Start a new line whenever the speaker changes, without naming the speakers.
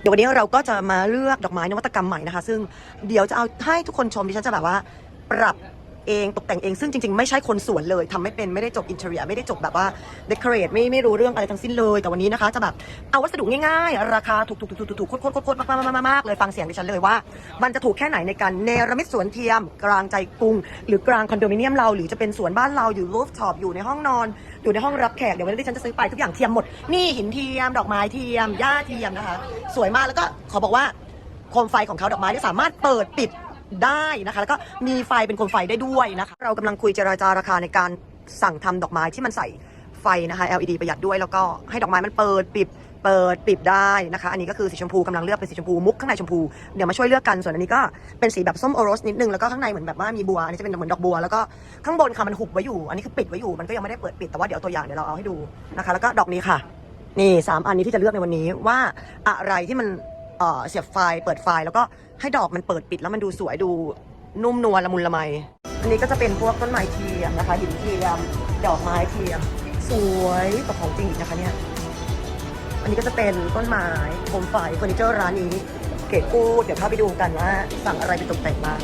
เดี๋ยววันนี้เราก็จะมาเลือกดอกไม้นวัตกรรมใหม่นะคะ ซึ่งเดี๋ยวจะเอาให้ทุกคนชมดิฉันจะแบบว่า ปรับ เองตกแต่งเองซึ่งจริงๆ ไม่ใช่คนสวนเลยทำไม่เป็นไม่ได้จบอินเทอร์เนียไม่ได้จบแบบว่าเดคอเรทไม่ไม่รู้เรื่องอะไรทั้งสิ้นเลย แต่วันนี้นะคะ จะแบบเอาวัสดุง่ายๆ ราคาถูกถูกถูกถูกถูกโคตรโคตรโคตรมากมากมากมากเลยฟังเสียงดิฉันเลยว่า มันจะถูกแค่ไหนในการเนรมิตสวนเทียม กลางใจกรุง หรือกลางคอนโดมิเนียมเรา หรือจะเป็นสวนบ้านเราอยู่รูฟท็อปอยู่ในห้องนอน อยู่ในห้องรับแขกเดี๋ยววันนี้ดิฉันจะซื้อไปทุกอย่างเทียมหมดนี่หินเทียม ดอกไม้เทียมหญ้าเทียมนะคะ สวยมากแล้วก็ขอบอกว่าโคมไฟของเขาดอกไม้เนี่ยสามารถเปิดปิด ได้นะคะ แล้วก็มีไฟเป็นโคมไฟได้ด้วยนะคะ เรากำลังคุยเจราจาราคาในการสั่งทำดอกไม้ที่มันใส่ไฟนะคะ LED ประหยัดด้วยแล้วก็ให้ดอกไม้มันเปิดปิดเปิดปิดได้นะคะ อันนี้ก็คือสีชมพูกำลังเลือกเป็นสีชมพูมุกข้างในชมพูเดี๋ยวมาช่วยเลือกกันส่วนอันนี้ก็เป็นสีแบบส้มโอรสนิดนึงแล้วก็ข้างในเหมือนแบบว่ามีบัวอันนี้จะเป็นเหมือนดอกบัวแล้วก็ข้างบนค่ะมันหุบไว้อยู่ อันนี้คือปิดไว้อยู่มันก็ยังไม่ได้เปิดปิดแต่ว่าเดี๋ยวตัวอย่างเดี๋ยวเราเอาให้ดูนะคะ แล้วก็ดอกนี้ค่ะ นี่สามอันนี้ที่จะเลือกในวันนี้ว่าอะไรที่มัน เสียบไฟเปิดไฟแล้วก็ให้ดอกมันเปิดปิดแล้วมันดูสวยดูนุ่มนวลละมุนละไม อันนี้ก็จะเป็นพวกต้นไม้เทียมนะคะหินเทียม ดอกไม้เทียม สวยกว่าของจริงอีกนะคะเนี่ยอันนี้ก็จะเป็นต้นไม้โคมไฟเฟอร์นิเจอร์ร้านนี้ เก๋กูดเดี๋ยวเข้าไปดูกันว่าสั่งอะไรไปตกแต่งมา